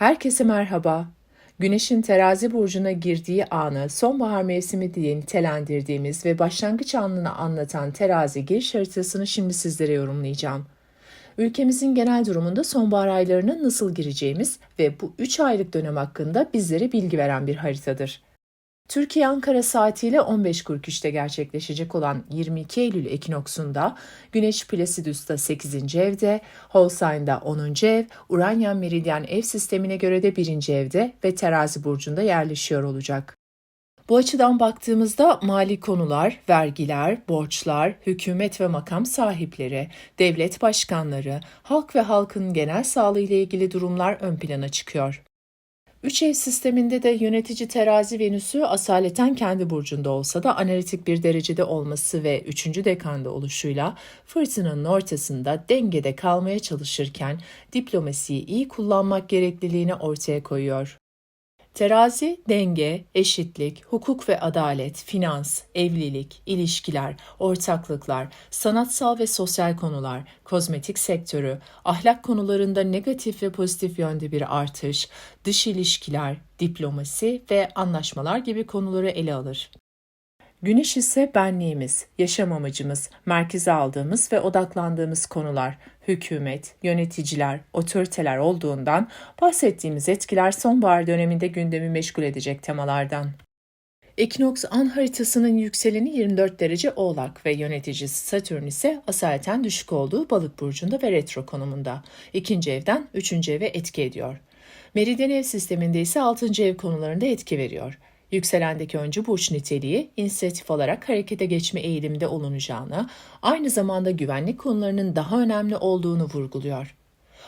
Herkese merhaba. Güneşin terazi burcuna girdiği anı sonbahar mevsimi diye nitelendirdiğimiz ve başlangıç anını anlatan terazi giriş haritasını şimdi sizlere yorumlayacağım. Ülkemizin genel durumunda sonbahar aylarına nasıl gireceğimiz ve bu 3 aylık dönem hakkında bizlere bilgi veren bir haritadır. Türkiye Ankara saatiyle 15.43'te gerçekleşecek olan 22 Eylül ekinoksunda Güneş Placidus'ta 8. evde, Holstein'da 10. ev, Uranyen Meridyen ev sistemine göre de 1. evde ve Terazi burcunda yerleşiyor olacak. Bu açıdan baktığımızda mali konular, vergiler, borçlar, hükümet ve makam sahipleri, devlet başkanları, halk ve halkın genel sağlığı ile ilgili durumlar ön plana çıkıyor. Üç ev sisteminde de yönetici terazi Venüs'ü asaleten kendi burcunda olsa da analitik bir derecede olması ve üçüncü dekanda oluşuyla fırtınanın ortasında dengede kalmaya çalışırken diplomasiyi iyi kullanmak gerekliliğini ortaya koyuyor. Terazi, denge, eşitlik, hukuk ve adalet, finans, evlilik, ilişkiler, ortaklıklar, sanatsal ve sosyal konular, kozmetik sektörü, ahlak konularında negatif ve pozitif yönde bir artış, dış ilişkiler, diplomasi ve anlaşmalar gibi konuları ele alır. Güneş ise benliğimiz, yaşam amacımız, merkeze aldığımız ve odaklandığımız konular, hükümet, yöneticiler, otoriteler olduğundan bahsettiğimiz etkiler sonbahar döneminde gündemi meşgul edecek temalardan. Ekinoks an haritasının yükseleni 24 derece Oğlak ve yöneticisi Satürn ise asaleten düşük olduğu Balık burcunda ve retro konumunda. İkinci evden üçüncü eve etki ediyor. Meridyen ev sisteminde ise altıncı ev konularında etki veriyor. Yükselendeki öncü burç niteliği inisiyatif olarak harekete geçme eğilimde olunacağını, aynı zamanda güvenlik konularının daha önemli olduğunu vurguluyor.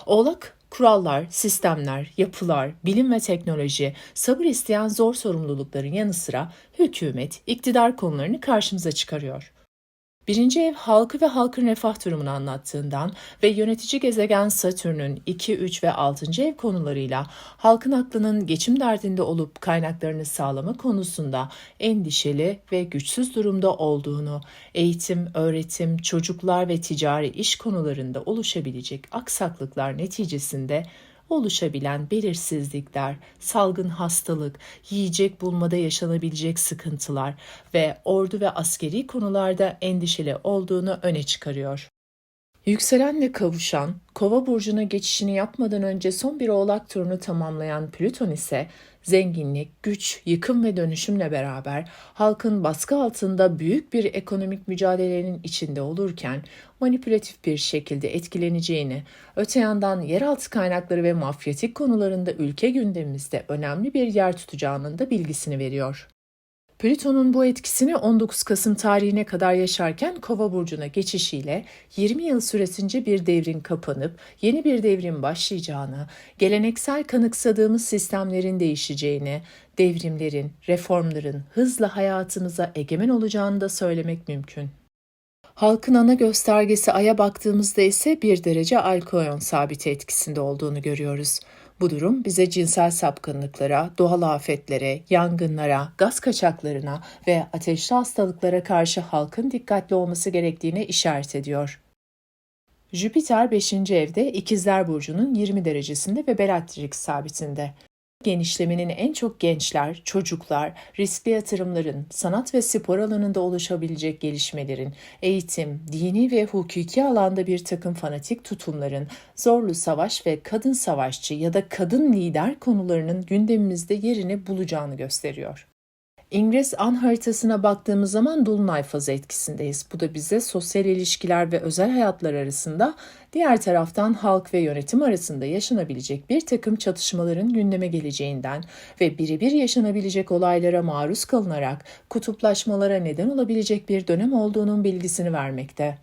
Oğlak, kurallar, sistemler, yapılar, bilim ve teknoloji, sabır isteyen zor sorumlulukların yanı sıra hükümet, iktidar konularını karşımıza çıkarıyor. Birinci ev halkı ve halkın refah durumunu anlattığından ve yönetici gezegen Satürn'ün 2, 3 ve 6. ev konularıyla halkın aklının geçim derdinde olup kaynaklarını sağlama konusunda endişeli ve güçsüz durumda olduğunu, eğitim, öğretim, çocuklar ve ticari iş konularında oluşabilecek aksaklıklar neticesinde oluşabilen belirsizlikler, salgın hastalık, yiyecek bulmada yaşanabilecek sıkıntılar ve ordu ve askeri konularda endişeli olduğunu öne çıkarıyor. Yükselenle kavuşan, Kova burcuna geçişini yapmadan önce son bir Oğlak turunu tamamlayan Plüton ise zenginlik, güç, yıkım ve dönüşümle beraber halkın baskı altında büyük bir ekonomik mücadelenin içinde olurken manipülatif bir şekilde etkileneceğini, öte yandan yeraltı kaynakları ve mafyatik konularında ülke gündemimizde önemli bir yer tutacağının da bilgisini veriyor. Plüton'un bu etkisini 19 Kasım tarihine kadar yaşarken Kova burcuna geçişiyle 20 yıl süresince bir devrin kapanıp yeni bir devrin başlayacağını, geleneksel kanıksadığımız sistemlerin değişeceğini, devrimlerin, reformların hızla hayatımıza egemen olacağını da söylemek mümkün. Halkın ana göstergesi Ay'a baktığımızda ise bir derece alkoyon sabiti etkisinde olduğunu görüyoruz. Bu durum bize cinsel sapkınlıklara, doğal afetlere, yangınlara, gaz kaçaklarına ve ateşli hastalıklara karşı halkın dikkatli olması gerektiğine işaret ediyor. Jüpiter 5. evde İkizler Burcu'nun 20 derecesinde ve Bellatrix sabitinde genişlemenin en çok gençler, çocuklar, riskli yatırımların, sanat ve spor alanında oluşabilecek gelişmelerin, eğitim, dini ve hukuki alanda bir takım fanatik tutumların, zorlu savaş ve kadın savaşçı ya da kadın lider konularının gündemimizde yerini bulacağını gösteriyor. İngiliz an haritasına baktığımız zaman dolunay fazı etkisindeyiz. Bu da bize sosyal ilişkiler ve özel hayatlar arasında diğer taraftan halk ve yönetim arasında yaşanabilecek bir takım çatışmaların gündeme geleceğinden ve birebir yaşanabilecek olaylara maruz kalınarak kutuplaşmalara neden olabilecek bir dönem olduğunun bilgisini vermekte.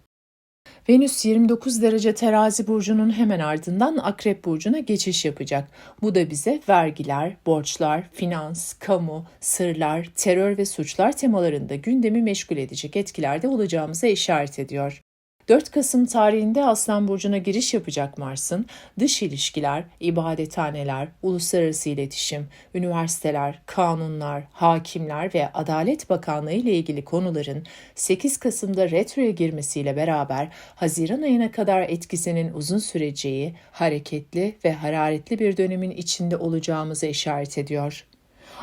Venüs 29 derece terazi burcunun hemen ardından akrep burcuna geçiş yapacak. Bu da bize vergiler, borçlar, finans, kamu, sırlar, terör ve suçlar temalarında gündemi meşgul edecek etkilerde olacağımıza işaret ediyor. 4 Kasım tarihinde Aslan Burcu'na giriş yapacak Mars'ın dış ilişkiler, ibadethaneler, uluslararası iletişim, üniversiteler, kanunlar, hakimler ve Adalet Bakanlığı ile ilgili konuların 8 Kasım'da retroya girmesiyle beraber Haziran ayına kadar etkisinin uzun süreceği, hareketli ve hararetli bir dönemin içinde olacağımızı işaret ediyor.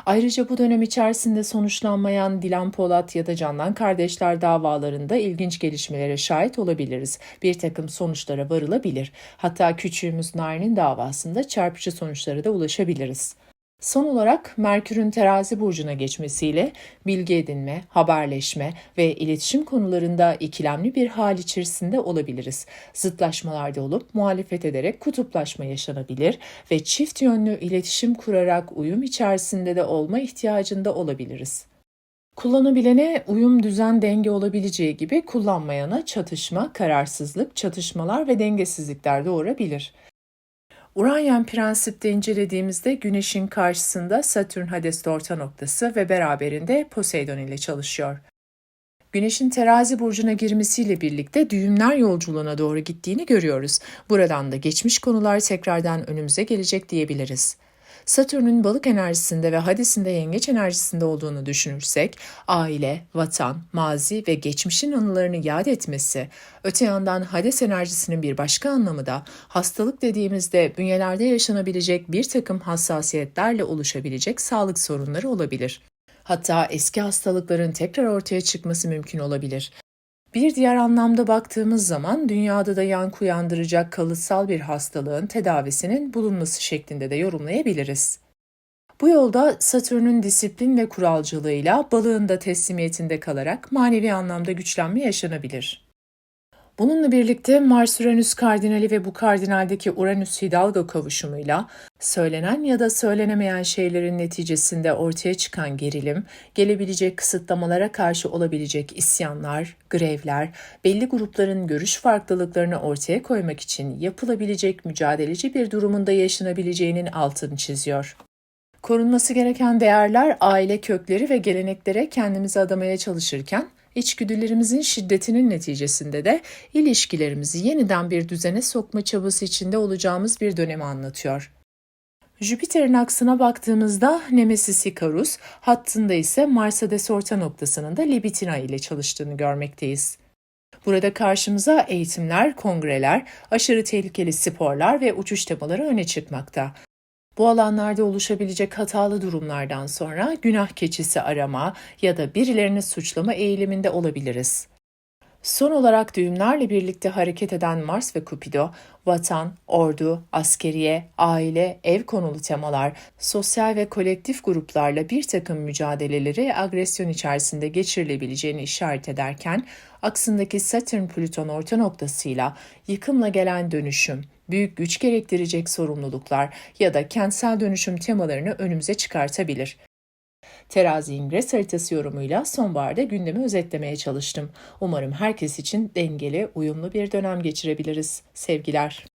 Ayrıca bu dönem içerisinde sonuçlanmayan Dilan Polat ya da Candan kardeşler davalarında ilginç gelişmelere şahit olabiliriz. Bir takım sonuçlara varılabilir. Hatta küçüğümüz Narin'in davasında çarpıcı sonuçlara da ulaşabiliriz. Son olarak Merkür'ün terazi burcuna geçmesiyle bilgi edinme, haberleşme ve iletişim konularında ikilemli bir hal içerisinde olabiliriz. Zıtlaşmalarda olup muhalefet ederek kutuplaşma yaşanabilir ve çift yönlü iletişim kurarak uyum içerisinde de olma ihtiyacında olabiliriz. Kullanabilene uyum, düzen, denge olabileceği gibi kullanmayana çatışma, kararsızlık, çatışmalar ve dengesizlikler doğurabilir. Uranyen prensipte incelediğimizde Güneş'in karşısında Satürn Hades'te orta noktası ve beraberinde Poseidon ile çalışıyor. Güneş'in terazi burcuna girmesiyle birlikte düğümler yolculuğuna doğru gittiğini görüyoruz. Buradan da geçmiş konular tekrardan önümüze gelecek diyebiliriz. Satürn'ün balık enerjisinde ve Hades'in de yengeç enerjisinde olduğunu düşünürsek, aile, vatan, mazi ve geçmişin anılarını yad etmesi, öte yandan Hades enerjisinin bir başka anlamı da hastalık dediğimizde bünyelerde yaşanabilecek bir takım hassasiyetlerle oluşabilecek sağlık sorunları olabilir. Hatta eski hastalıkların tekrar ortaya çıkması mümkün olabilir. Bir diğer anlamda baktığımız zaman dünyada da yankı uyandıracak kalıtsal bir hastalığın tedavisinin bulunması şeklinde de yorumlayabiliriz. Bu yolda Satürn'ün disiplin ve kuralcılığıyla balığın da teslimiyetinde kalarak manevi anlamda güçlenme yaşanabilir. Bununla birlikte Mars-Uranüs kardinali ve bu kardinaldeki Uranüs-Hidalgo kavuşumuyla söylenen ya da söylenemeyen şeylerin neticesinde ortaya çıkan gerilim, gelebilecek kısıtlamalara karşı olabilecek isyanlar, grevler, belli grupların görüş farklılıklarını ortaya koymak için yapılabilecek mücadeleci bir durumunda yaşanabileceğinin altını çiziyor. Korunması gereken değerler, aile kökleri ve geleneklere kendimizi adamaya çalışırken içgüdülerimizin şiddetinin neticesinde de ilişkilerimizi yeniden bir düzene sokma çabası içinde olacağımız bir dönemi anlatıyor. Jüpiter'in aksına baktığımızda Nemesis Icarus, hattında ise Mars Hades orta noktasının da Libitina ile çalıştığını görmekteyiz. Burada karşımıza eğitimler, kongreler, aşırı tehlikeli sporlar ve uçuş temaları öne çıkmakta. Bu alanlarda oluşabilecek hatalı durumlardan sonra günah keçisi arama ya da birilerini suçlama eğiliminde olabiliriz. Son olarak düğümlerle birlikte hareket eden Mars ve Kupido, vatan, ordu, askeriye, aile, ev konulu temalar, sosyal ve kolektif gruplarla bir takım mücadeleleri agresyon içerisinde geçirilebileceğini işaret ederken, aksındaki Satürn-Plüton orta noktasıyla yıkımla gelen dönüşüm, büyük güç gerektirecek sorumluluklar ya da kentsel dönüşüm temalarını önümüze çıkartabilir. Terazi İngres haritası yorumuyla sonbaharda gündemi özetlemeye çalıştım. Umarım herkes için dengeli, uyumlu bir dönem geçirebiliriz. Sevgiler.